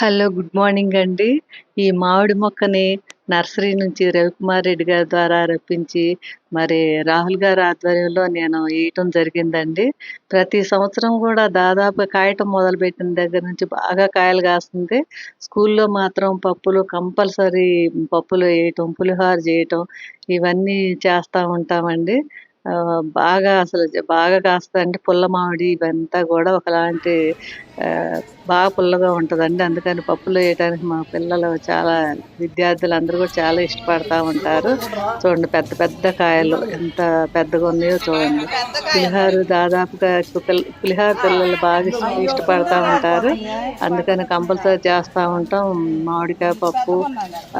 Hello good morning అండి. ఈ మామిడి మొక్కని నర్సరీ నుంచి రవికుమార్ రెడ్డి గారి ద్వారా రప్పించి మరి రాహుల్ గారి ఆధ్వర్యంలో నేను వేయటం జరిగిందండి. ప్రతి సంవత్సరం కూడా దాదాపు కాయటం మొదలుపెట్టిన దగ్గర నుంచి బాగా కాయలు కాస్తుంది. స్కూల్లో మాత్రం పప్పులు కంపల్సరీ పప్పులు వేయటం పులిహోర చేయటం ఇవన్నీ చేస్తూ ఉంటామండి. ఆ, బాగా అసలు బాగా కాస్తాయంటే పుల్ల మామిడి ఇవంతా కూడా ఒకలాంటి ఆ, బాగా పుల్లగా ఉంటుందండి. అందుకని పప్పులు వేయడానికి మా పిల్లలు చాలా విద్యార్థులు అందరూ కూడా చాలా ఇష్టపడతా ఉంటారు. చూడండి పెద్ద పెద్ద కాయలు ఎంత పెద్దగా ఉన్నాయో చూడండి. పులిహారు దాదాపుగా పులిహార పిల్లలు బాగా ఇష్టపడతా ఉంటారు. అందుకని కంపల్సరీ చేస్తూ ఉంటాం. మామిడికాయ పప్పు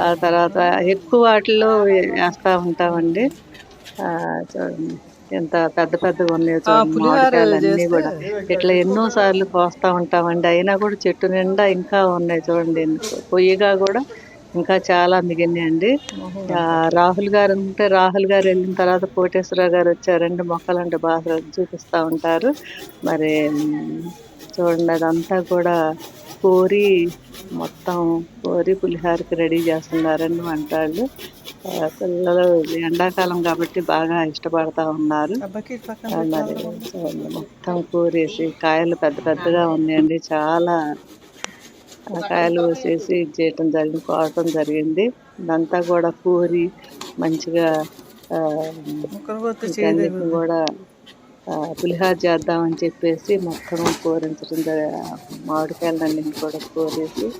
ఆ తర్వాత ఎక్కువ వాటిల్లో వేస్తూ ఉంటామండి. ఎంత పెద్ద పెద్దగా ఉన్నాయో చూడండి. కూడా. ఇట్లా ఎన్నో సార్లు కోస్తా ఉంటామండి. అయినా కూడా చెట్టు నిండా ఇంకా ఉన్నాయి చూడండి. పొయ్యిగా కూడా ఇంకా చాలా మిగిలినాయండి. రాహుల్ గారు ఉంటే రాహుల్ గారు వెళ్ళిన తర్వాత కోటేశ్వరరావు గారు వచ్చారండి. మొక్కలంటే బాగా చూపిస్తూ ఉంటారు. మరి చూడండి అదంతా కూడా కోరి మొత్తం కోరి పులిహారకి రెడీ చేస్తున్నారండి వంటలు ఆ, పిల్లలు ఎండాకాలం కాబట్టి బాగా ఇష్టపడతా ఉన్నారు. మరి మొత్తం కూరేసి కాయలు పెద్ద పెద్దగా ఉన్నాయండి. చాలా కాయలు ఇది చేయటం జరిగింది కోవటం జరిగింది. ఇదంతా కూడా కూరి మంచిగా కూడా పులిహార చేద్దామని చెప్పేసి మొత్తం కోరించడం జరి- మామిడికాయలన్నీ కూడా కోరేసి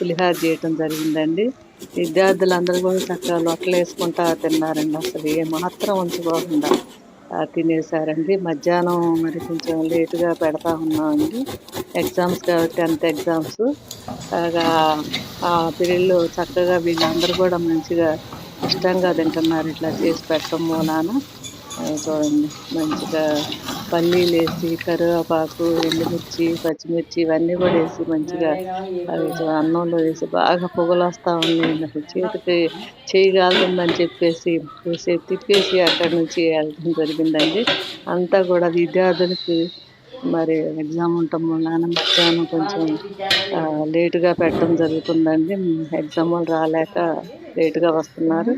పులిహార చేయటం జరిగిందండి. విద్యార్థులందరూ కూడా చక్కగా లొట్టలు వేసుకుంటా తిన్నారండి. అసలు ఏ మాత్రం ఉంచుకోకుండా తినేసారండి మధ్యాహ్నం మరి కొంచెం లేటుగా పెడతా ఉన్నామండి. ఎగ్జామ్స్ కాబట్టి టెన్త్ ఎగ్జామ్స్. ఆ పీరియడ్లో చక్కగా వీళ్ళందరూ కూడా మంచిగా ఇష్టంగా తింటున్నారు. ఇట్లా చేసి పెట్టడం మూలాన చూడండి. మంచిగా పల్లీలు వేసి కరివేపాకు ఎండుమిర్చి పచ్చిమిర్చి ఇవన్నీ కూడా వేసి మంచిగా అవి అన్నంలో వేసి బాగా పొగలు వస్తూ ఉన్నాయి. నాకు చేతికి చేయి కాలుతుందని చెప్పేసి వేసి తిప్పేసి అక్కడి నుంచి వెళ్ళడం జరిగిందండి. అంతా కూడా విద్యార్థులకి మరి ఎగ్జామ్ ఉండటం వలన మధ్యాహ్నం కొంచెం లేటుగా పెట్టడం జరుగుతుందండి. ఎగ్జామ్ వాళ్ళు రాలేక లేటుగా వస్తున్నారు.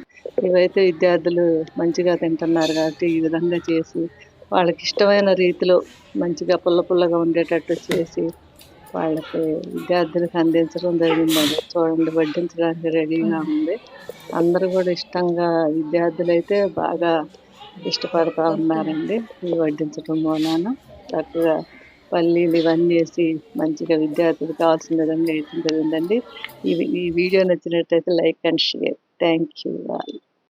ఇవైతే విద్యార్థులు మంచిగా తింటున్నారు కాబట్టి ఈ విధంగా చేసి వాళ్ళకి ఇష్టమైన రీతిలో మంచిగా పుల్ల పుల్లగా ఉండేటట్టు చేసి వాళ్ళకి విద్యార్థులకు అందించడం జరిగిందండి చూడండి వడ్డించడానికి రెడీగా ఉంది. అందరూ కూడా ఇష్టంగా విద్యార్థులు అయితే బాగా ఇష్టపడతా ఉన్నారండి ఈ వడ్డించడం మూలాన. చక్కగా పల్లీలు ఇవన్నీ వేసి మంచిగా విద్యార్థులకు కావాల్సిన విధంగా అయితే జరిగిందండి ఈ ఈ వీడియో నచ్చినట్టయితే like and share. Thank you all